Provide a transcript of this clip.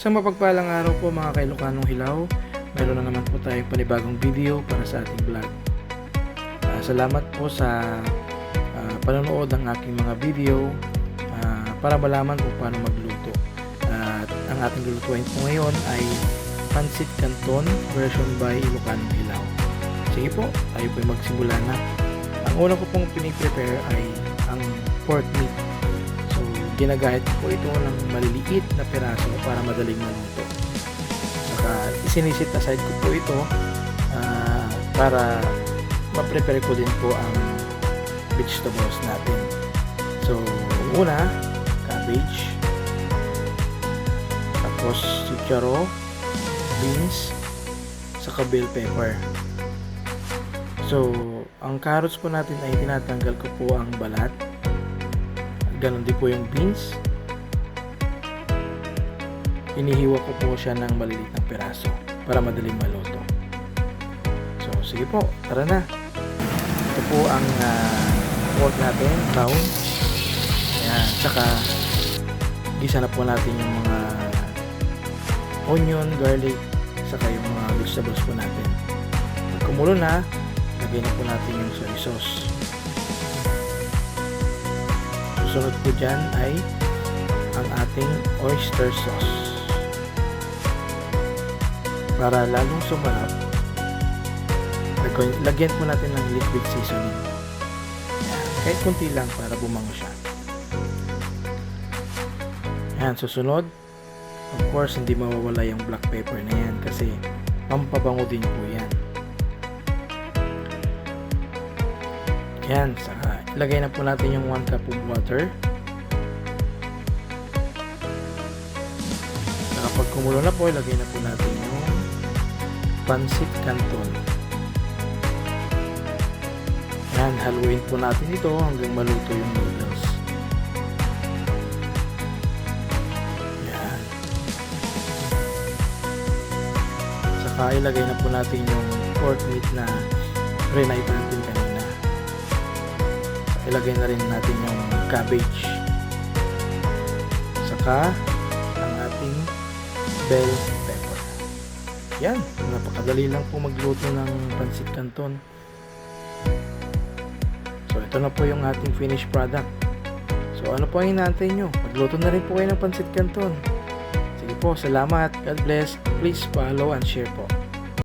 Isang mapagpalang araw po mga kailukanong hilaw. Meron na naman po tayong panibagong video para sa ating vlog. Ah, salamat po sa ah, panonood ng aking mga video ah, para malaman kung paano magluto. At ang ating lulutuin po ngayon ay Pancit Canton version by Ilocanong Hilaw. Sige po, tayo po magsimula na. Ang una ko pong piniprepare ay ang pork meat. Ginagahit ko ito ng maliliit na piraso para madaling maluto. Saka, isinisit aside ko po ito ah, para ma-prepare ko din po ang vegetables natin. So, una, cabbage. Tapos, chicharo, beans, saka bell pepper. So, ang carrots po natin ay tinatanggal ko po ang balat. Ganon din po yung beans. Inihiwa ko po siya ng maliliit na piraso para madaling maluto. So, sige po, tara na. Ito po ang pork natin, brown. Ayan, tsaka gisa na po natin yung mga onion, garlic, saka yung mga vegetables po natin. Pag kumulo na, lagyan na po natin yung soy sauce. Susunod po dyan ay ang ating oyster sauce. Para lalong sumarap, lagyan, po natin ng liquid seasoning. Kahit kunti lang para bumango siya. Yan, susunod, of course, hindi mawawala yung black pepper na yan kasi pampabango din po yan. Yan, saka ilagay na po natin yung 1 cup of water. Saka pag kumulo na po, ilagay na po natin yung pancit canton. Yan, haluin po natin ito hanggang maluto yung noodles. Yan. Saka ilagay na po natin yung pork meat na renite natin. Ilagay na rin natin yung cabbage. Saka ang ating bell pepper. Yan, napakadali lang po magluto ng pancit canton. So ito na po yung ating finished product. So ano po ang inaantay nyo? Magluto na rin po kayo ng pancit canton. Sige po, salamat. God bless. Please follow and share po.